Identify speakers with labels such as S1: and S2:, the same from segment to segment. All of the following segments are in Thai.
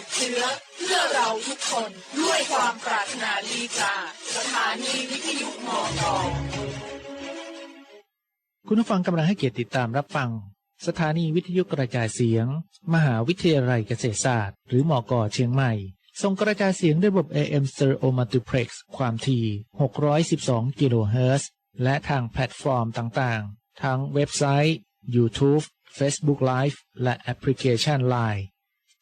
S1: ดเชื้อเพื่อเราทุกคนด้วยความปรารถนาดีจากสถานีวิทยุมอกอ
S2: คุณผู้ฟังกำลังให้เกียรติติดตามรับฟัง สถานีวิทยุกระจายเสียง มหาวิทยาลัยเกษตรศาสตร์ หรือมอกอเชียงใหม่ส่งกระจายเสียงด้วยระบบ AM Stereo Multiplex ความถี่ 612 กิโลเฮิรตซ์และทางแพลตฟอร์มต่างๆ ทั้งเว็บไซต์ YouTube Facebook Live และแอปพลิเคชัน Line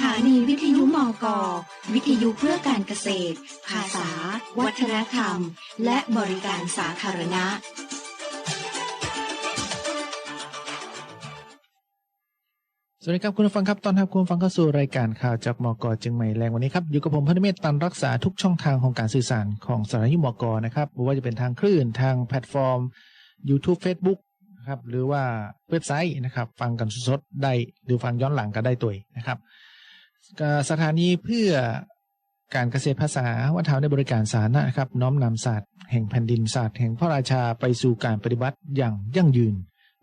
S3: ถานีวิทยุมกอวิทยุเพื่อการเกษตร ภาษา วัฒนธรรม และบริการสาธารณะ
S2: สวัสดีครับคุณผู้ฟังครับตอนรับคุณผู้ฟังเข้าสู่รายการข่าวจากมกเชียงใหม่แรงวันนี้ครับอยู่กับผมพันธเมศตันรักษาทุกช่องทางของการสื่อสารของสถานีมกนะครับไม่ว่าจะเป็นทางคลื่นทางแพลตฟอร์ม YouTube Facebook ครับหรือว่าเว็บไซต์นะครับ ฟังกันสดๆได้หรือฟังย้อนหลังก็ได้ตัวนะครับ สถานีเพื่อการเกษตรภาษาวัฒนธรรมในบริการสาธารณะครับ น้อมนำศาสตร์แห่งแผ่นดินศาสตร์แห่งพระราชาไปสู่การปฏิบัติอย่างยั่งยืน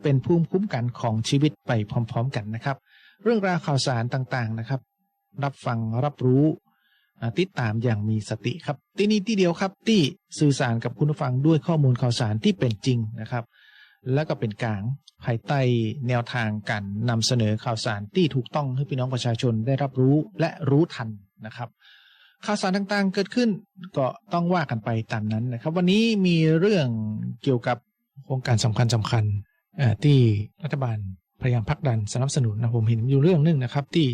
S2: เป็นภูมิคุ้มกันของชีวิตไปพร้อม ๆ กันนะครับ เรื่องราวข่าวสารต่างๆนะครับ รับฟังรับรู้ติดตามอย่างมีสติครับ ที่นี่ที่เดียวครับที่สื่อสารกับคุณผู้ฟังด้วยข้อมูลข่าวสารที่เป็นจริงนะครับ แล้วก็เป็นกลางภายใต้แนวทางการนำเสนอข่าวสารที่ถูกต้องให้พี่น้องประชาชนได้รับรู้และรู้ทันนะครับข่าวสารต่างๆเกิดขึ้นก็ต้องว่ากันไปตามนั้นนะครับ วันนี้มีเรื่องเกี่ยวกับโครงการสำคัญสำคัญๆที่รัฐบาลพยายามผลักดันสนับสนุนนะผมเห็นอยู่เรื่องหนึ่งนะครับ ที่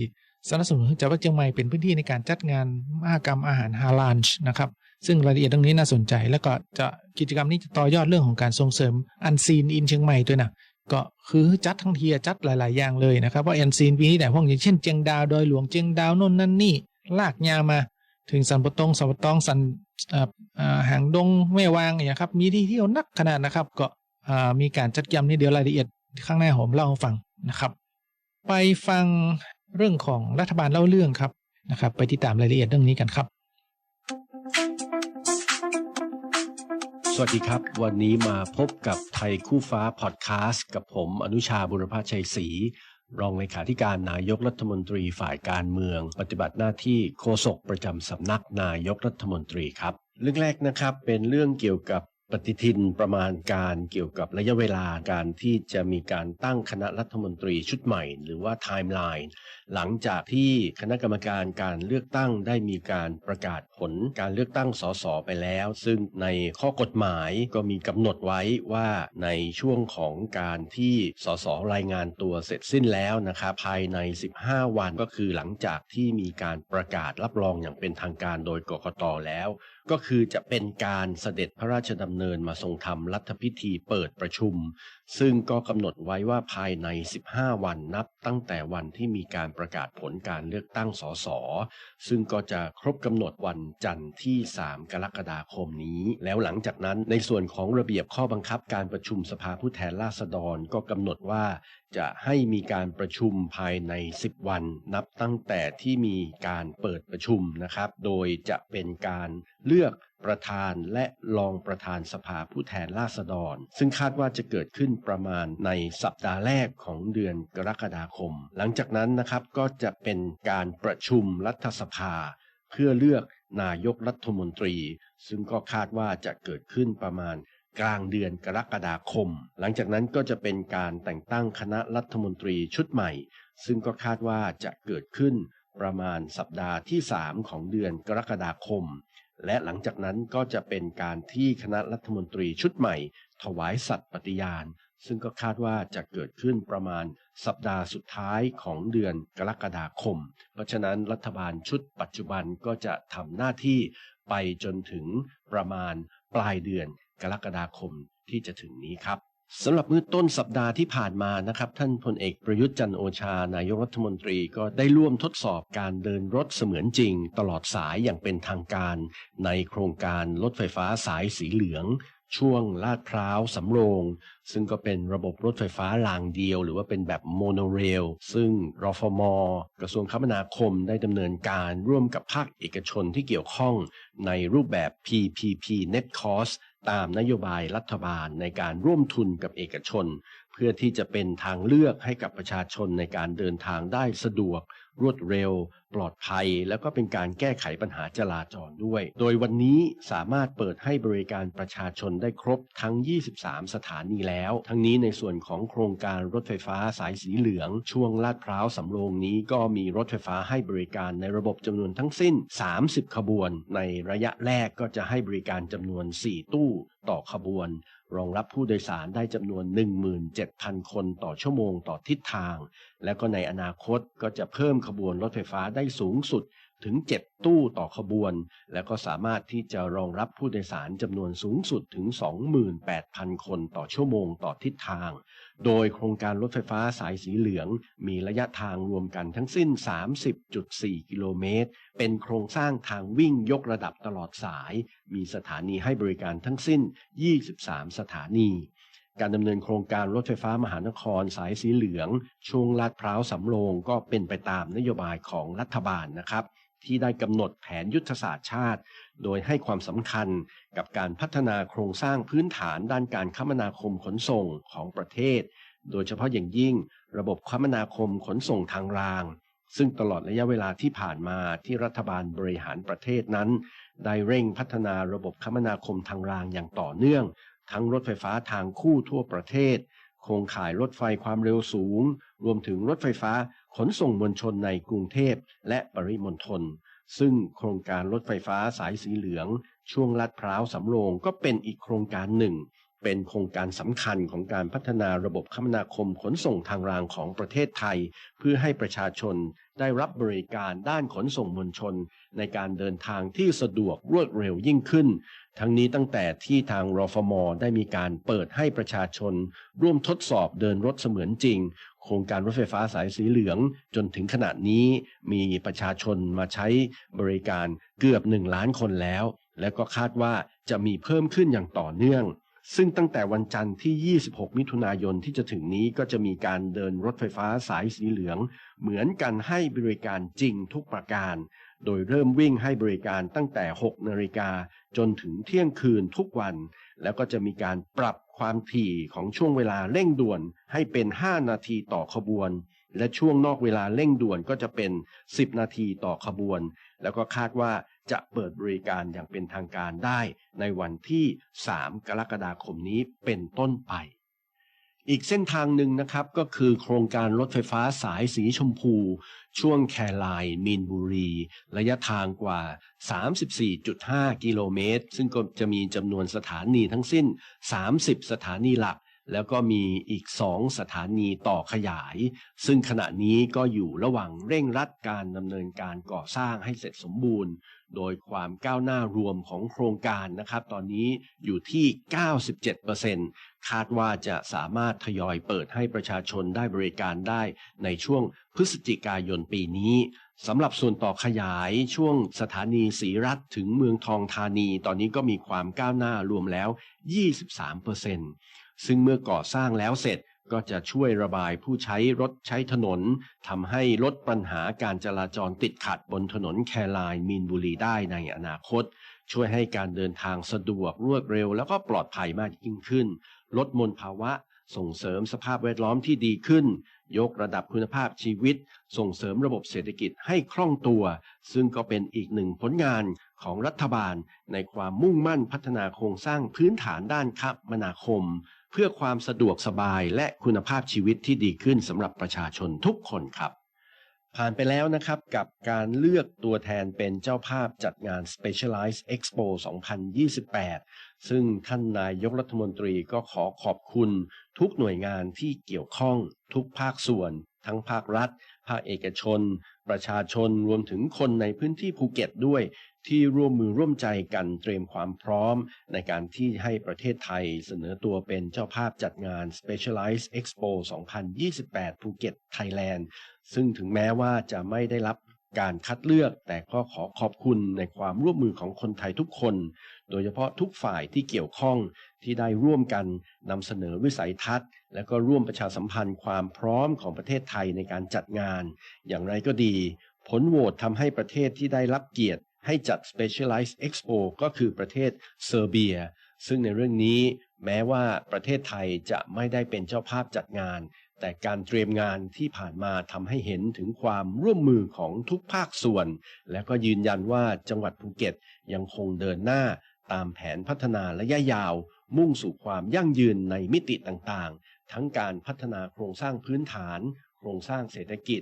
S2: สนับสนุนจังหวัดเชียงใหม่เป็นพื้นที่ในการจัดงานมหกรรมอาหารฮาลาลช์นะครับ ซึ่งรายละเอียดตรงนี้น่าสนใจ แล้วก็จะกิจกรรมนี้จะต่อยอดเรื่องของการส่งเสริมอันซีนอินเชียงใหม่ด้วยนะก็คือจัดทั้งเทีอะจัดหลาย ๆ อย่างเลยนะครับว่าอันซีนปีนี้แต่พวกอย่างเช่นเจียงดาวดอยหลวงเจียงดาวน่นนั่นนี่ ลากยามา ถึงสันปะตงสันปะตองสันหางดงแม่วางอย่างเงี้ยครับมีที่เที่ยวนักขนาดนะครับ ก็มีการจัดกิจกรรมนี้เดี๋ยวรายละเอียดข้างหน้าผมเล่าให้ฟังนะครับ ไปฟังเรื่องของรัฐบาลเล่าเรื่องครับนะครับ ไปติดตามรายละเอียดเรื่องนี้กันครับ
S4: สวัสดีครับ วันนี้มาพบกับไทยคู่ฟ้าพอดแคสต์กับผมอนุชาบุรพชัยศรีรองเลขาธิการนายกรัฐมนตรีฝ่ายการเมือง ปฏิบัติหน้าที่โฆษกประจำสำนักนายกรัฐมนตรีครับ เรื่องแรกนะครับเป็นเรื่องเกี่ยวกับปฏิทินประมาณการเกี่ยวกับระยะเวลาการที่จะมีการตั้งคณะรัฐมนตรีชุดใหม่ หรือว่าไทม์ไลน์หลังจากที่คณะกรรมการการเลือกตั้งได้มีการประกาศผลการเลือกตั้งสสไปแล้ว ซึ่งในข้อกฎหมายก็มีกำหนดไว้ว่าในช่วงของการที่สสรายงานตัวเสร็จสิ้นแล้วนะครับภายใน 15 วันก็คือหลังจากที่มีการประกาศรับรองอย่างเป็นทางการโดยกกตแล้ว ก็คือจะเป็นการเสด็จพระราชดำเนินมาทรงทำรัฐพิธีเปิดประชุม ซึ่งก็กำหนดไว้ว่าภายใน 15 วันนับตั้งแต่วันที่มีการประกาศผลการเลือกตั้งสส ซึ่งก็จะครบกำหนดวันจันทร์ที่ 3 กรกฎาคมนี้ แล้วหลังจากนั้นในส่วนของระเบียบข้อบังคับการประชุมสภาผู้แทนราษฎรก็กำหนดว่าจะให้มีการประชุมภายใน 10 วัน นับตั้งแต่ที่มีการเปิดประชุมนะครับ โดยจะเป็นการเลือก ประธานและรองประธานสภาผู้แทนราษฎร ซึ่งคาดว่าจะเกิดขึ้นประมาณในสัปดาห์แรกของเดือนกรกฎาคม หลังจากนั้นนะครับก็จะเป็นการประชุมรัฐสภา เพื่อเลือกนายกรัฐมนตรี ซึ่งก็คาดว่าจะเกิดขึ้นประมาณกลางเดือนกรกฎาคม หลังจากนั้นก็จะเป็นการแต่งตั้งคณะรัฐมนตรีชุดใหม่ ซึ่งก็คาดว่าจะเกิดขึ้นประมาณสัปดาห์ที่ 3 ของเดือนกรกฎาคม และหลังจากนั้นก็จะเป็นการที่คณะรัฐมนตรีชุดใหม่ ถวายสัตย์ปฏิญาณ ซึ่งก็คาดว่าจะเกิดขึ้นประมาณสัปดาห์สุดท้ายของเดือนกรกฎาคม เพราะฉะนั้นรัฐบาลชุดปัจจุบันก็จะทำหน้าที่ไปจนถึงประมาณปลายเดือนกรกฎาคมที่จะถึงนี้ครับ สำหรับมื้อต้นสัปดาห์ที่ผ่านมานะครับ ท่านพลเอกประยุทธ์จันโอชา นายกรัฐมนตรีก็ได้ร่วมทดสอบการเดินรถเสมือนจริง ตลอดสายอย่างเป็นทางการ ในโครงการรถไฟฟ้าสายสีเหลือง ช่วงลาดพร้าวสำโรง ซึ่งก็เป็นระบบรถไฟฟ้ารางเดียว หรือว่าเป็นแบบโมโนเรล ซึ่งรฟม กระทรวงคมนาคมได้ดำเนินการร่วมกับภาคเอกชนที่เกี่ยวข้องในรูปแบบ PPP Net Cost ตามนโยบายรัฐบาลในการร่วมทุนกับเอกชน เพื่อที่จะเป็นทางเลือกให้กับประชาชนในการเดินทางได้สะดวก รวดเร็ว ปลอดภัย แล้วก็เป็นการแก้ไขปัญหาจราจรด้วย โดยวันนี้สามารถเปิดให้บริการประชาชนได้ครบทั้ง 23 สถานีแล้ว ทั้งนี้ในส่วนของโครงการรถไฟฟ้าสายสีเหลือง ช่วงลาดพร้าวสำโรงนี้ก็มีรถไฟฟ้าให้บริการในระบบจำนวนทั้งสิ้น 30 ขบวน ในระยะแรกก็จะให้บริการจำนวน 4 ตู้ต่อขบวน รองรับผู้โดยสารได้จำนวน 17,000 คนต่อชั่วโมงต่อทิศทาง แล้วก็ในอนาคตก็จะเพิ่มขบวนรถไฟฟ้าได้สูงสุดถึง 7 ตู้ต่อขบวน แล้วก็สามารถที่จะรองรับผู้โดยสารจำนวนสูงสุดถึง 28,000 คนต่อชั่วโมงต่อทิศทาง โดยโครงการรถไฟฟ้าสายสีเหลือง มีระยะทางรวมกันทั้งสิ้น 30.4 กิโลเมตร เป็นโครงสร้างทางวิ่งยกระดับตลอดสาย มีสถานีให้บริการทั้งสิ้น 23 สถานี การดำเนินโครงการรถไฟฟ้ามหานครสายสีเหลือง ช่วงลาดพร้าวสำโรงก็เป็นไปตามนโยบายของรัฐบาลนะครับ ที่ได้กำหนดแผนยุทธศาสตร์ชาติ โดยให้ความสำคัญกับการพัฒนาโครงสร้างพื้นฐานด้านการคมนาคมขนส่งของประเทศ โดยเฉพาะอย่างยิ่ง ระบบคมนาคมขนส่งทางรางซึ่งตลอดระยะเวลาที่ผ่านมาที่รัฐบาลบริหารประเทศนั้น ได้เร่งพัฒนาระบบคมนาคมทางรางอย่างต่อเนื่อง ทั้งรถไฟฟ้าทางคู่ทั่วประเทศ โครงข่ายรถไฟความเร็วสูง รวมถึงรถไฟฟ้าขนส่งมวลชนในกรุงเทพและปริมณฑลซึ่งโครงการรถไฟฟ้าสายสีเหลือง ช่วงลาดพร้าวสำโรงก็เป็นอีกโครงการหนึ่ง เป็นโครงการสำคัญของการพัฒนาระบบคมนาคมขนส่งทางรางของประเทศไทย เพื่อให้ประชาชนได้รับบริการด้านขนส่งมวลชน ในการเดินทางที่สะดวกรวดเร็วยิ่งขึ้น ทั้งนี้ตั้งแต่ที่ทางรฟมได้มีการเปิดให้ประชาชน ร่วมทดสอบเดินรถเสมือนจริง โครงการรถไฟฟ้าสายสีเหลือง จนถึงขณะนี้มีประชาชนมาใช้บริการเกือบ 1 ล้านคนแล้ว และก็คาดว่าจะมีเพิ่มขึ้นอย่างต่อเนื่อง ซึ่งตั้งแต่วันจันทร์ที่ 26 มิถุนายนที่จะถึงนี้ก็จะมีการเดินรถไฟฟ้าสายสีเหลือง เหมือนกันให้บริการจริงทุกประการ โดยเริ่มวิ่งให้บริการตั้งแต่ 6 นาฬิกาจนถึงเที่ยงคืนทุกวัน แล้วก็จะมีการปรับความถี่ของช่วงเวลาเร่งด่วนให้เป็น 5 นาทีต่อขบวน และช่วงนอกเวลาเร่งด่วนก็จะเป็น 10 นาทีต่อขบวน แล้วก็คาดว่าจะเปิดบริการอย่างเป็นทางการได้ในวันที่ 3 กรกฎาคมนี้เป็นต้นไป อีกเส้นทางหนึ่งนะครับก็คือโครงการรถไฟฟ้าสายสีชมพู ช่วงแครายมีนบุรี ระยะทางกว่า 34.5 กิโลเมตร ซึ่งก็จะมีจำนวนสถานีทั้งสิ้น 30 สถานีหลัก แล้วก็มีอีก 2 สถานีต่อขยาย ซึ่งขณะนี้ก็อยู่ระหว่างเร่งรัดการดำเนินการก่อสร้างให้เสร็จสมบูรณ์ โดยความก้าวหน้ารวมของโครงการนะครับ ตอนนี้อยู่ที่ 97%คาดว่าจะสามารถทยอยเปิดให้ประชาชนได้บริการได้ในช่วงพฤศจิกายนปีนี้สำหรับส่วนต่อขยายช่วงสถานีศรีรัฐถึงเมืองทองธานี ตอนนี้ก็มีความก้าวหน้ารวมแล้ว 23%ซึ่งเมื่อก่อสร้างแล้วเสร็จ ก็จะช่วยระบายผู้ใช้รถใช้ถนนทำให้ลดปัญหาการจราจรติดขัดบนถนนแครายมีนบุรีได้ในอนาคต ช่วยให้การเดินทางสะดวกรวดเร็ว แล้วก็ปลอดภัยมากยิ่งขึ้น ลดมลภาวะ ส่งเสริมสภาพแวดล้อมที่ดีขึ้น ยกระดับคุณภาพชีวิต ส่งเสริมระบบเศรษฐกิจให้คล่องตัว ซึ่งก็เป็นอีกหนึ่งผลงานของรัฐบาล ในความมุ่งมั่นพัฒนาโครงสร้างพื้นฐานด้านคมนาคม เพื่อความสะดวกสบายและคุณภาพชีวิตที่ดีขึ้นสำหรับประชาชนทุกคนครับ ผ่านไปแล้วนะครับกับการเลือกตัวแทนเป็นเจ้าภาพจัดงาน Specialized Expo 2028 ซึ่งท่านนายกรัฐมนตรีก็ขอขอบคุณทุกหน่วยงานที่เกี่ยวข้องทุกภาคส่วน ทั้งภาครัฐ ภาคเอกชน ประชาชนรวมถึงคนในพื้นที่ภูเก็ตด้วย ที่ร่วมมือร่วมใจกันเตรียมความพร้อม ในการที่ให้ประเทศไทยเสนอตัวเป็นเจ้าภาพจัดงาน Specialized Expo 2028 ภูเก็ตไทยแลนด์ ซึ่งถึงแม้ว่าจะไม่ได้รับการคัดเลือกแต่ก็ขอขอบคุณในความร่วมมือของคนไทยทุกคน โดยเฉพาะทุกฝ่ายที่เกี่ยวข้องที่ได้ร่วมกันนำเสนอวิสัยทัศน์ และก็ร่วมประชาสัมพันธ์ความพร้อมของประเทศไทยในการจัดงาน อย่างไรก็ดี ผลโหวตทำให้ประเทศที่ได้รับเกียรติ ให้จัด Specialized Expo ก็คือประเทศเซอร์เบีย ซึ่งในเรื่องนี้แม้ว่าประเทศไทยจะไม่ได้เป็นเจ้าภาพจัดงาน แต่การเตรียมงานที่ผ่านมาทำให้เห็นถึงความร่วมมือของทุกภาคส่วน และก็ยืนยันว่าจังหวัดภูเก็ตยังคงเดินหน้าตามแผนพัฒนาระยะยาว มุ่งสู่ความยั่งยืนในมิติต่างๆ ทั้งการพัฒนาโครงสร้างพื้นฐาน โครงสร้างเศรษฐกิจ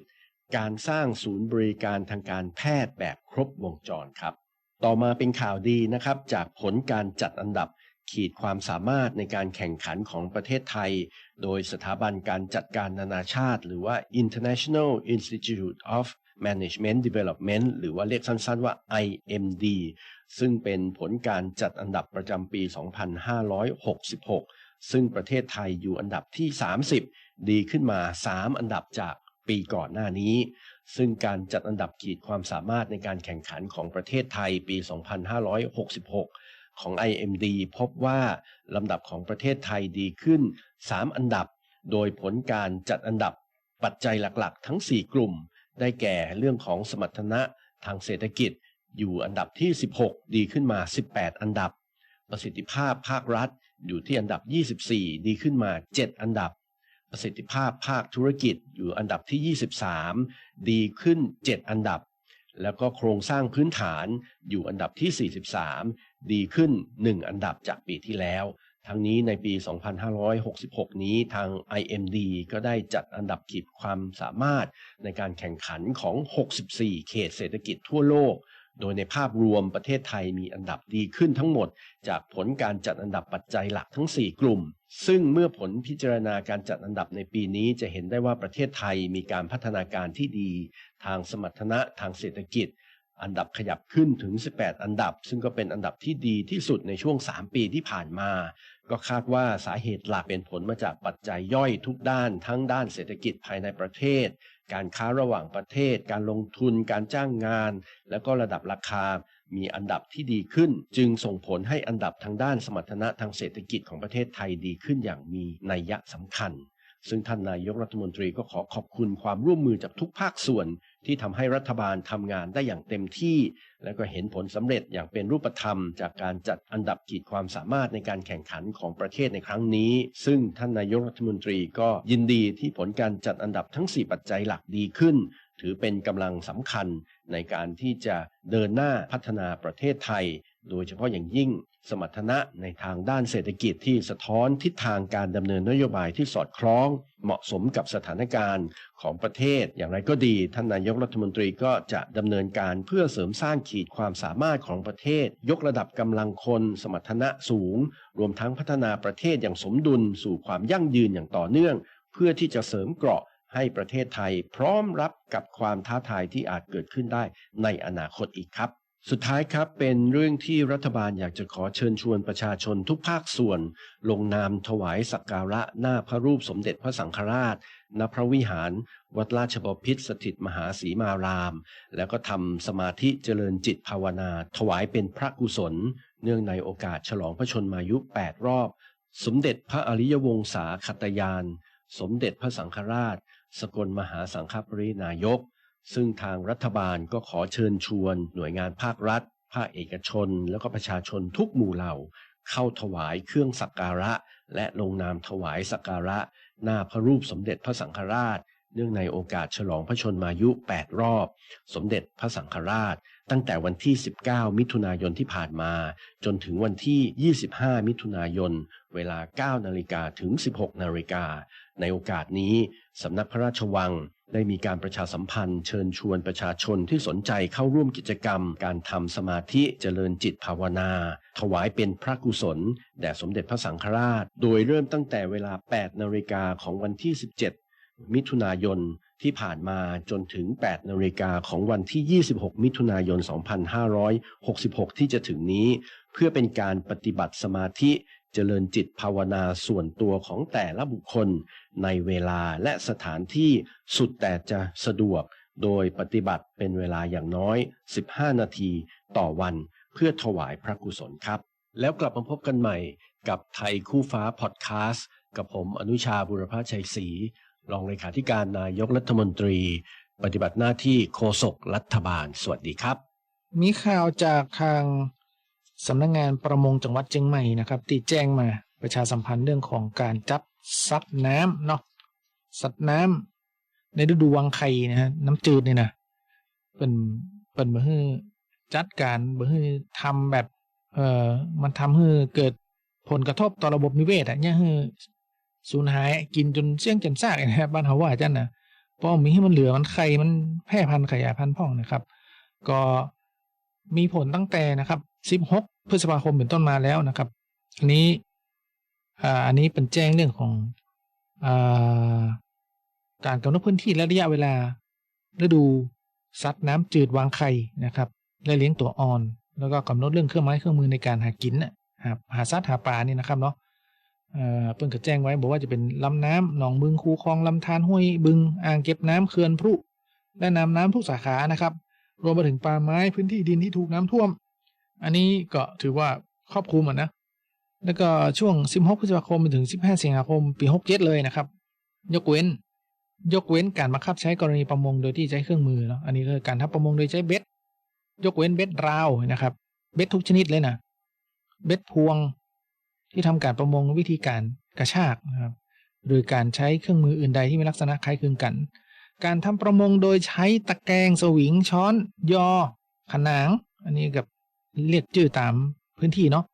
S4: การสร้างศูนย์บริการทางการแพทย์แบบครบวงจรครับ ต่อมาเป็นข่าวดีนะครับ จากผลการจัดอันดับขีดความสามารถในการแข่งขันของประเทศไทย โดยสถาบันการจัดการนานาชาติ หรือว่า International Institute of Management Development หรือว่าเรียกสั้นๆว่า IMD ซึ่งเป็นผลการจัดอันดับประจำปี 2566 ซึ่งประเทศไทยอยู่อันดับที่ 30 ดีขึ้นมา 3 อันดับจาก ปีก่อนหน้านี้ ซึ่งการจัดอันดับขีดความสามารถในการแข่งขันของประเทศไทยปี 2566 ของ IMD พบว่าลำดับของประเทศไทยดีขึ้น 3 อันดับ โดยผลการจัดอันดับปัจจัยหลักๆ ทั้ง 4 กลุ่ม ได้แก่เรื่องของสมรรถนะทางเศรษฐกิจอยู่อันดับที่ 16 ดีขึ้นมา 18 อันดับ ประสิทธิภาพภาครัฐอยู่ที่อันดับ 24 ดีขึ้นมา 7 อันดับ ประสิทธิภาพภาคธุรกิจอยู่อันดับที่ 23 ดีขึ้น 7 อันดับ แล้วก็โครงสร้างพื้นฐานอยู่อันดับที่ 43 ดีขึ้น 1 อันดับจากปีที่แล้ว ทั้งนี้ในปี 2566 นี้ทาง IMD ก็ได้จัดอันดับขีดความสามารถในการแข่งขันของ 64 เขตเศรษฐกิจทั่วโลก โดยในภาพรวมประเทศไทยมีอันดับดีขึ้นทั้งหมด จากผลการจัดอันดับปัจจัยหลักทั้ง 4 กลุ่ม ซึ่งเมื่อผลพิจารณาการจัดอันดับในปีนี้จะเห็นได้ว่าประเทศไทยมีการพัฒนาการที่ดี ทางสมรรถนะทางเศรษฐกิจ อันดับขยับขึ้นถึง 18 อันดับ ซึ่งก็เป็นอันดับที่ดีที่สุดในช่วง 3 ปีที่ผ่านมา ก็คาดว่าสาเหตุหลักเป็นผลมาจากปัจจัยย่อยทุกด้าน ทั้งด้านเศรษฐกิจภายในประเทศ การค้าระหว่างประเทศ การลงทุน การจ้างงาน แล้วก็ระดับราคา มีอันดับที่ดีขึ้น จึงส่งผลให้อันดับทางด้านสมรรถนะทางเศรษฐกิจของประเทศไทยดีขึ้นอย่างมีนัยยะสำคัญ ซึ่งท่านนายกรัฐมนตรีก็ขอขอบคุณความร่วมมือจากทุกภาคส่วน ที่ทำให้รัฐบาลทำงานได้อย่างเต็มที่ และก็เห็นผลสำเร็จอย่างเป็นรูปธรรม จากการจัดอันดับขีดความสามารถในการแข่งขันของประเทศในครั้งนี้ ซึ่งท่านนายกรัฐมนตรีก็ยินดีที่ผลการจัดอันดับทั้ง 4 ปัจจัยหลักดีขึ้น ถือเป็นกำลังสำคัญในการที่จะเดินหน้าพัฒนาประเทศไทย โดยเฉพาะอย่างยิ่งสมรรถนะในทางด้านเศรษฐกิจที่สะท้อนทิศทางการดำเนินนโยบายที่สอดคล้อง เหมาะสมกับสถานการณ์ของประเทศ อย่างไรก็ดี ท่านนายกรัฐมนตรีก็จะดำเนินการเพื่อเสริมสร้างขีดความสามารถของประเทศ ยกระดับกำลังคน สมรรถนะสูง รวมทั้งพัฒนาประเทศอย่างสมดุลสู่ความยั่งยืนอย่างต่อเนื่อง เพื่อที่จะเสริมเกราะให้ประเทศไทยพร้อมรับกับความท้าทายที่อาจเกิดขึ้นได้ในอนาคตอีกครับ สุดท้ายครับเป็นเรื่องที่รัฐบาลอยากจะขอเชิญชวนประชาชนทุกภาคส่วน ลงนามถวายสักการะหน้าพระรูปสมเด็จพระสังฆราช ณพระวิหาร วัดราชบพิตรสถิตมหาสีมาราม แล้วก็ทำสมาธิเจริญจิตภาวนา ถวายเป็นพระกุศล เนื่องในโอกาสฉลองพระชนมายุ 8 รอบ สมเด็จพระอริยวงศาขตยาน สมเด็จพระสังฆราช สกลมหาสังฆปรินายก ซึ่งทางรัฐบาลก็ขอเชิญชวน หน่วยงานภาครัฐ ภาคเอกชน แล้วก็ประชาชนทุกหมู่เหล่า เข้าถวายเครื่องสักการะ และลงนามถวายสักการะ หน้าพระรูปสมเด็จพระสังฆราช เนื่องในโอกาสฉลองพระชนมายุ 8 รอบ สมเด็จพระสังฆราช ตั้งแต่วันที่ 19 มิถุนายนที่ผ่านมา จนถึงวันที่ 25 มิถุนายน เวลา 9 นาฬิกาถึง 16 นาฬิกาในโอกาสนี้สำนักพระราชวัง ได้มีการประชาสัมพันธ์เชิญชวนประชาชนที่สนใจเข้าร่วมกิจกรรม การทำสมาธิเจริญจิตภาวนา ถวายเป็นพระกุศล แด่สมเด็จพระสังฆราช โดยเริ่มตั้งแต่เวลา 8 นาฬิกาของวันที่ 17 มิถุนายนที่ผ่านมาจนถึง 8 นาฬิกาของวันที่ 26 มิถุนายน 2566 ที่จะถึงนี้ เพื่อเป็นการปฏิบัติสมาธิเจริญจิตภาวนาส่วนตัวของแต่ละบุคคล ในเวลาและสถานที่สุดแต่จะสะดวก โดยปฏิบัติเป็นเวลาอย่างน้อย 15 นาทีต่อวันเพื่อถวายพระกุศลครับ แล้วกลับมาพบกันใหม่กับไทยคู่ฟ้าพอดแคสต์กับผมอนุชาบุรพาชัยศรีรองเลขาธิการนายกรัฐมนตรี ปฏิบัติหน้าที่โฆษกรัฐบาล สวัสดีครับ
S2: มีข่าวจากทางสำนักงานประมงจังหวัดเชียงใหม่นะครับที่แจ้งมาประชาสัมพันธ์เรื่องของการจับ ซัดน้ำเนาะสัตว์น้ำในฤดูวังไข่นะฮะน้ำจืดเนี่ยนะเป็นเป็นมาให้จัดการมาให้ทำแบบ เอ่อมันทำให้เกิดผลกระทบต่อระบบนิเวศอะเนี่ยให้สูญหายกินจนเสี่ยงจนซากนะครับบ้านเขาว่าจันนะเพราะมีให้มันเหลือมันไข่มันแพร่พันธุ์ขยายพันธุ์พ่องนะครับ ก็มีผลตั้งแต่นะครับ 16 พฤษภาคมเป็นต้นมาแล้วนะครับอันนี้ อ่าอันนี้เป็นแจ้งเรื่องของอ่าการกำหนดพื้นที่และระยะเวลาฤดูซัดน้ำจืดวางไข่นะครับและเลี้ยงตัวอ่อน แล้วก็กำหนดเรื่องเครื่องไม้เครื่องมือในการหากินน่ะหาหาซัดหาปลานี่นะครับเนาะเอ่อเพิ่งก็แจ้งไว้บอกว่าจะเป็นลำน้ำหนองบึงคูคลองลำธารห้วยบึงอ่างเก็บน้ำเขื่อนพรุและน้ำน้ำทุกสาขานะครับรวมไปถึงป่าไม้พื้นที่ดินที่ถูกน้ำท่วม อันนี้ก็ถือว่าครอบคลุมอะนะ แล้วก็ช่วง 16 พฤษภาคมถึง 15 สิงหาคม ปี 67 เลยนะครับ ยกเว้น ยกเว้นการบังคับใช้กรณีประมงโดยที่ใช้เครื่องมือเนาะ อันนี้คือการทำประมงโดยใช้เบ็ด ยกเว้นเบ็ดราวนะครับ เบ็ดทุกชนิดเลยนะ เบ็ดพวงที่ทำการประมงวิธีการกระชากนะครับ โดยการใช้เครื่องมืออื่นใดที่มีลักษณะคล้ายคลึงกัน การทำประมงโดยใช้ตะแกรงสวิง ช้อน ยอ ขนาง อันนี้กับเรียกชื่อตามพื้นที่เนาะ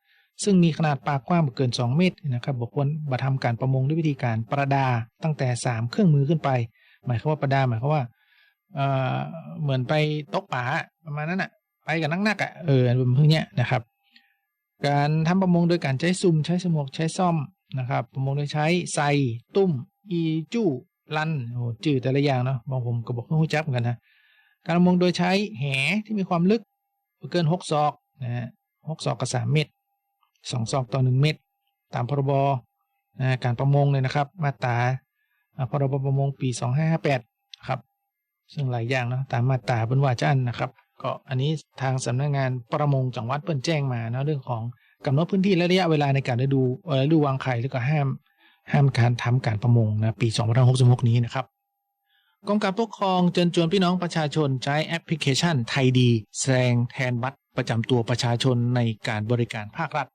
S2: ซึ่งมีขนาดปากกว้างเกิน 2 เมตรนะครับบุคคลบัทำการประมงด้วยวิธีการประดาตั้งแต่ 3 เครื่องมือขึ้นไป หมายความว่าประดาหมายความว่าเอ่อเหมือนไปตกป่าประมาณนั้นอะไปกับนักๆอะเออเป็นพวกเนี้ยนะครับ การทำประมงโดยการใช้ซุ่มใช้สมวกใช้ซ่อมนะครับ ประมงโดยใช้ไซตุ้ม อีจู้ลันโอ้จื่อแต่ละอย่างเนาะบางผมก็บอกต้องรู้จักเหมือนกันนะการประมงโดยใช้แหที่มีความลึกเกินหกศอกนะฮะหกศอกกับสามเมตร สองศอกต่อหนึ่งเมตรตามพรบการประมงเลยนะครับ มาตราพรบประมงปีสองห้าห้าแปดครับซึ่งหลายอย่างเนาะตามมาตราบนว่าจ้านนะครับก็อันนี้ทางสำนักงานประมงจังหวัดเปิ้นแจ้งมาเนาะเรื่องของกำหนดพื้นที่และระยะเวลาในการฤดูฤดูวางไข่แล้วก็ห้ามห้ามการทำการประมงนะปี2566นี้นะครับกรมการปกครองเชิญชวนพี่น้องประชาชนใช้แอปพลิเคชันไทยดี แสดงแทนบัตรประจำตัวประชาชนในการบริการภาครัฐ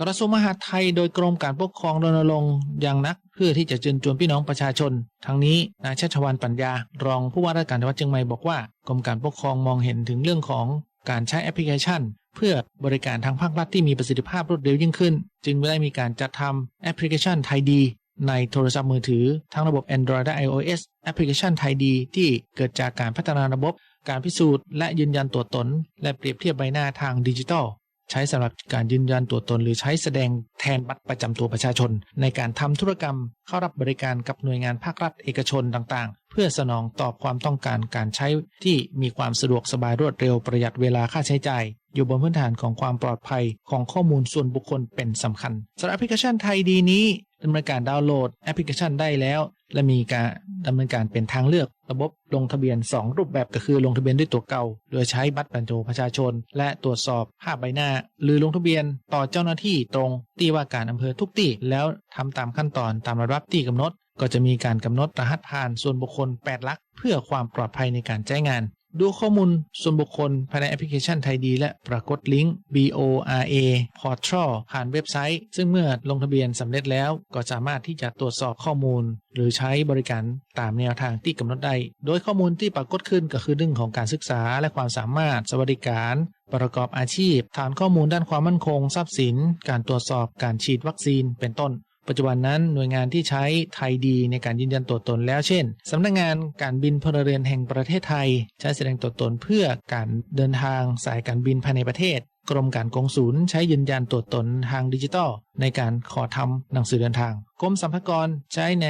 S2: กระทรวงมหาดไทยโดยกรมการปกครองรณรงค์อย่างนัก เพื่อที่จะเชิญชวนพี่น้องประชาชน ทั้งนี้นายชัชวานปัญญา รองผู้ว่าราชการจังหวัดเชียงใหม่บอกว่ากรมการปกครองมองเห็นถึงเรื่องของการใช้แอปพลิเคชัน เพื่อบริการทางภาครัฐที่มีประสิทธิภาพรวดเร็วยิ่งขึ้น จึงได้มีการจัดทำแอปพลิเคชันไทยดีในโทรศัพท์มือถือ ทั้งระบบ Android และ iOS แอปพลิเคชันไทยดีที่เกิดจากการพัฒนาระบบ การพิสูจน์และยืนยันตัวตน และเปรียบเทียบใบหน้าทางดิจิทัล ใช้สำหรับการยืนยันตัวตน หรือใช้แสดงแทนบัตรประจำตัวประชาชน ในการทำธุรกรรมเข้ารับบริการกับหน่วยงานภาครัฐเอกชนต่างๆ เพื่อสนองตอบความต้องการการใช้ที่มีความสะดวกสบายรวดเร็วประหยัดเวลาค่าใช้จ่าย อยู่บนพื้นฐานของความปลอดภัยของข้อมูลส่วนบุคคลเป็นสำคัญสำหรับแอปพลิเคชันไทยดีนี้ดำเนินการดาวน์โหลดแอปพลิเคชันได้แล้ว และมีการดำเนินการเป็นทางเลือกระบบลงทะเบียน 2 รูปแบบก็คือลงทะเบียนด้วยตัวเก่า โดยใช้บัตรประจำตัวประชาชน และตรวจสอบภาพใบหน้า หรือลงทะเบียนต่อเจ้าหน้าที่ตรงที่ว่าการอำเภอทุกที่แล้วทำตามขั้นตอนตามระดับที่กำหนด ก็จะมีการกำหนดรหัสผ่านส่วนบุคคล8หลัก เพื่อความปลอดภัยในการใช้งาน ดูข้อมูลส่วนบุคคลภายในแอปพลิเคชันไทยดี และปรากฏลิงก์ BORA Portal ผ่านเว็บไซต์ ซึ่งเมื่อลงทะเบียนสำเร็จแล้ว ก็สามารถที่จะตรวจสอบข้อมูล หรือใช้บริการตามแนวทางที่กำหนดได้ โดยข้อมูลที่ปรากฏขึ้นก็คือเรื่องของการศึกษาและความสามารถ สวัสดิการ ประกอบอาชีพ ฐานข้อมูลด้านความมั่นคง ทรัพย์สิน การตรวจสอบการฉีดวัคซีนเป็นต้น ปัจจุบันนั้นหน่วยงานที่ใช้ไทยดีในการยืนยันตัวตนแล้วเช่นสำนักงงานการบินพลเรือนแห่งประเทศไทย ใช้แสดงตัวตนเพื่อการเดินทางสายการบินภายในประเทศ กรมการกงศูนย์ใช้ยืนยันตัวตนทางดิจิทัลในการขอทำหนังสือเดินทาง กรมสรรพากรใช้ใน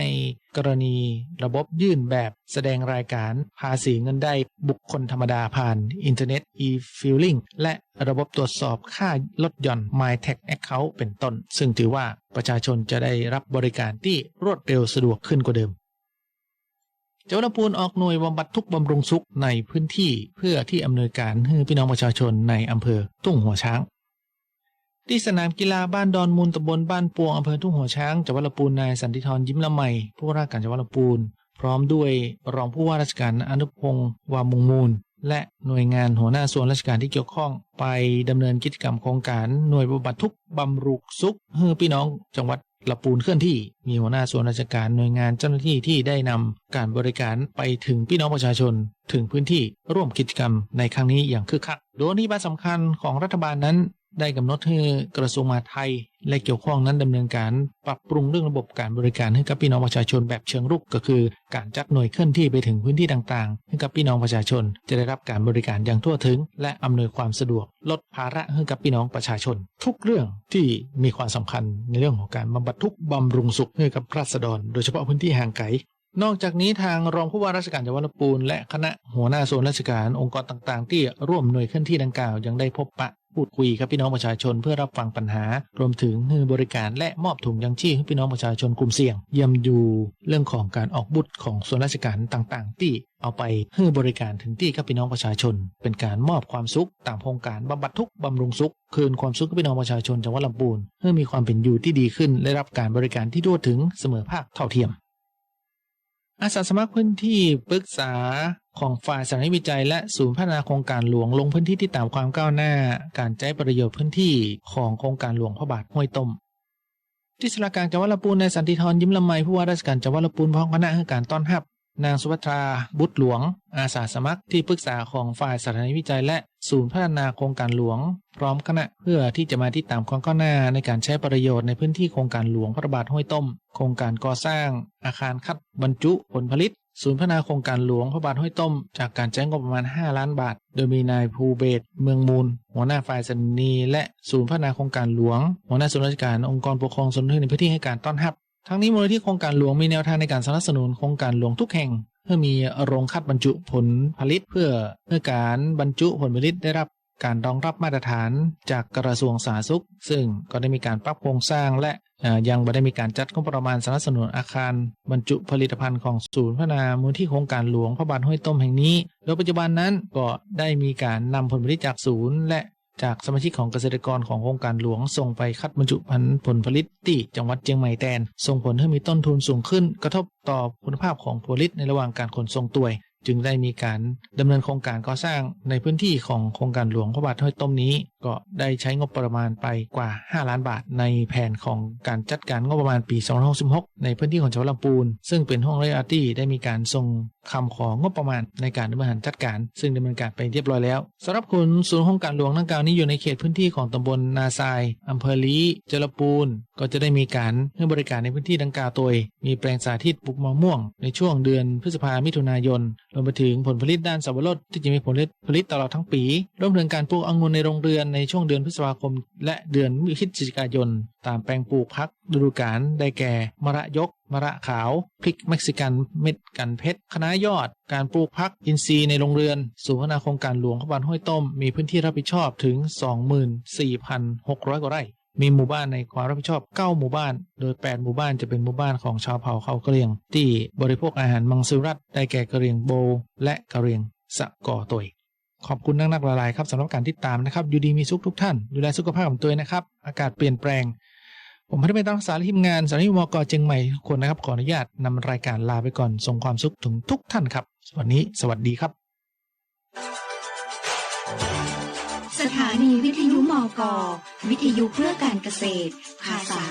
S2: กรณีระบบยื่นแบบแสดงรายการภาษีเงินได้บุคคลธรรมดาผ่านอินเทอร์เน็ต e-filing และระบบตรวจสอบค่าลดหย่อน MyTax Account เป็นต้น ซึ่งถือว่าประชาชนจะได้รับบริการที่รวดเร็วสะดวกขึ้นกว่าเดิม จ้าหน้าปูนออกหน่วยบำบัดทุกบำรุงสุขในพื้นที่เพื่อที่อำนวยการให้พี่น้องประชาชนในอำเภอทุ่งหัวช้าง ที่สนามกีฬาบ้านดอนมูลตำบลบ้านปวงอำเภอทุ่งหัวช้างจังหวัดลำพูนนายสันติธรยิ้มละไมผู้ว่าราชการจังหวัดลำพูนพร้อมด้วยรองผู้ว่าราชการอนุพงศ์วามุงมูล และหน่วยงานหัวหน้าส่วนราชการที่เกี่ยวข้อง ไปดำเนินกิจกรรมโครงการหน่วยบำบัดทุกบำรุงสุขให้พี่น้องจังหวัด ละปูนเคลื่อนที่มีหัวหน้าส่วนราชการหน่วยงานเจ้าหน้าที่ที่ได้นำการบริการไปถึงพี่น้องประชาชน ถึงพื้นที่ร่วมกิจกรรมในครั้งนี้อย่างคึกคักโดยนโยบายสำคัญของรัฐบาลนั้น ได้กำหนดให้กระทรวงมหาดไทย และเกี่ยวข้องนั้นดำเนินการปรับปรุงเรื่องระบบการบริการให้กับพี่น้องประชาชนแบบเชิงรุกก็คือ การจัดหน่วยเคลื่อนที่ไปถึงพื้นที่ต่างๆ ให้กับพี่น้องประชาชน จะได้รับการบริการอย่างทั่วถึง และอำนวยความสะดวก ลดภาระให้กับพี่น้องประชาชน ทุกเรื่องที่มีความสำคัญในเรื่องของการบำบัดทุกบำรุงสุขให้กับราษฎร โดยเฉพาะพื้นที่ห่างไกลนอกจากนี้ทางรองผู้ว่าราชการจังหวัดลำพูนและคณะหัวหน้าส่วนราชการองค์กรต่างๆ ที่ร่วมหน่วยเคลื่อนที่ดังกล่าวยังได้พบปะ พูดคุยกับพี่น้องประชาชนเพื่อรับฟังปัญหา รวมถึงให้บริการและมอบถุงยังชีพให้พี่น้องประชาชนกลุ่มเสี่ยง เยี่ยมดูเรื่องของการออกบุตรของส่วนราชการต่าง ๆ ที่เอาไปให้บริการถึงที่กับพี่น้องประชาชน เป็นการมอบความสุขตามโครงการบำบัดทุกบำรุงสุข คืนความสุขกับพี่น้องประชาชนจังหวัดลำพูนให้มีความเป็นอยู่ที่ดีขึ้นและรับการบริการที่ทั่วถึงเสมอภาคเท่าเทียม อาสาสมัครพื้นที่ปรึกษาของฝ่ายสถานวิจัยและศูนย์พัฒนาโครงการหลวงลงพื้นที่ที่ตามความก้าวหน้า การใช้ประโยชน์พื้นที่ของโครงการหลวงพระบาทห้วยต้มที่สารกลางจังหวัดลำพูนในสันติธรยิ้มละไมผู้ว่าราชการจังหวัดลำพูนพร้อมคณะให้การต้อนรับ นางสุภัทรา บุตรหลวง อาสาสมัครที่ปรึกษาของฝ่ายสถานวิจัยและศูนย์พัฒนาโครงการหลวง พร้อมคณะเพื่อที่จะมาที่ตามความก้าวหน้าในการใช้ประโยชน์ในพื้นที่โครงการหลวงพระบาทห้วยต้ม โครงการก่อสร้าง อาคารคัดบรรจุผลผลิต ศูนย์พัฒนาโครงการหลวงพระบาทห้วยต้ม จากการใช้งบประมาณ 5 ล้านบาท โดยมีนายภูเบศเมืองมูล หัวหน้าฝ่ายสันนีและศูนย์พัฒนาโครงการหลวง หัวหน้าส่วนราชการองค์กรปกครองส่วนท้องถิ่นในพื้นที่ให้การต้อนรับ ทั้งนี้มูลนิธิโครงการหลวงมีแนวทางในการสนับสนุนโครงการหลวงทุกแห่ง เพื่อมีโรงคัดบรรจุผลผลิตเพื่อเพื่อการบรรจุผลผลิตได้รับการรองรับมาตรฐานจากกระทรวงสาธารณสุข ซึ่งก็ได้มีการปรับโครงสร้างและยังไม่ได้มีการจัดงบประมาณสนับสนุนอาคาร บรรจุผลิตภัณฑ์ของศูนย์พัฒนามูลที่โครงการหลวงพระบาทห้วยต้มแห่งนี้ โดยปัจจุบันนั้นก็ได้มีการนำผลผลิตจากศูนย์ และ จากสมาชิกของเกษตรกรของโครงการหลวง ส่งไปคัดบรรจุพันธุ์ผลผลิตที่จังหวัดเชียงใหม่แทน ส่งผลให้มีต้นทุนสูงขึ้น กระทบต่อคุณภาพของผลผลิตในระหว่างการขนส่งตัวจึงได้มีการดำเนินโครงการก่อสร้างในพื้นที่ของโครงการหลวงพระบาทห้วยต้มนี้ ก็ได้ใช้งบประมาณไปกว่า 5 ล้านบาท ในแผนของการจัดการงบประมาณปี 2566 ในพื้นที่ของจังหวัดลำพูน ซึ่งเป็นห้องไระยะที่ได้มีการส่งคำของงบประมาณในการดำเนินการจัดการ ซึ่งดำเนินการไปเรียบร้อยแล้วสำหรับคุณศูนย์โครงการหลวงดังกล่าวนี้อยู่ในเขตพื้นที่ของตำบลนาทรายอำเภอลีจรปูน ก็จะได้มีการให้บริการในพื้นที่ดังกล่าวโดยมีแปลงสาธิตปลูกมะม่วง ในช่วงเดือนพฤษภามิถุนายนรวมไปถึงผลผลิตด้านสับปะรดที่จะมีผลผลิตผลิตตลอดทั้งปีรวมถึงการปลูกองุ่นในโรงเรือนในช่วงเดือนพฤษภาคม และเดือนพฤศจิกายน ตามแปลงปลูกพักฤดูกาลได้แก่ มะระยก มะระขาว พริกเม็กซิกันเม็ดกันเพชรคณะยอด การปลูกพักอินทรีย์ในโรงเรือนศูนย์พัฒนาโครงการหลวงพระบาทห้วยต้ม มีพื้นที่รับผิดชอบถึง 24,600 กว่าไร่มีหมู่บ้านในความรับผิดชอบ 9 หมู่บ้าน โดย 8 หมู่บ้านจะเป็นหมู่บ้านของชาวเผ่าเขากะเหรี่ยง ที่บริโภคอาหารมังสวิรัตได้แก่กะเหรี่ยงโบ และกะเหรี่ยงสะกอตย ขอบคุณนักนักๆหลายครับสำหรับการติดตามนะครับอยู่ดีมีสุขทุกท่าน ดูแลสุขภาพของตัวเองนะครับ อากาศเปลี่ยนแปลง ผมพัฒนารักษาและทีมงานสถานีมกเจียงใหม่ทุกคนนะครับ ขออนุญาตนำรายการลาไปก่อนส่งความสุขถึงทุกท่านครับวันนี้สวัสดีครับ
S3: สถานีวิทยุมก วิทยุเพื่อการเกษตร ภาษา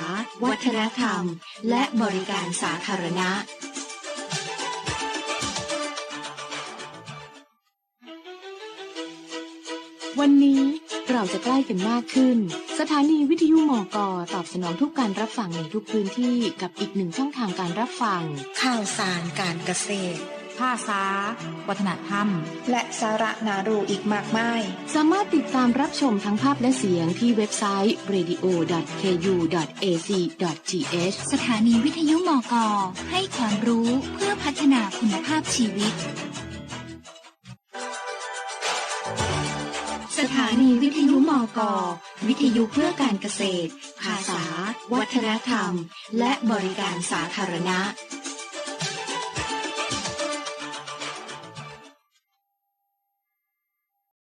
S3: วัฒนธรรม และบริการสาธารณะ
S5: วันนี้เราจะใกล้กันมากขึ้น สถานีวิทยุมกตอบสนองทุกการรับฟังในทุกพื้นที่กับอีกหนึ่งช่องทางการรับฟัง
S6: ข่าวสารการเกษตร
S7: ภาษา วัฒนธรรม
S6: และสาระนารูอีกมากมาย
S5: สามารถติดตามรับชมทั้งภาพและเสียงที่เว็บไซต์ radio.ku.ac.th
S3: สถานีวิทยุมกให้ความรู้เพื่อพัฒนาคุณภาพชีวิต นีวิทยุมอกวิทยุเพื่อการเกษตร ภาษา วัฒนธรรม และบริการสาธารณะ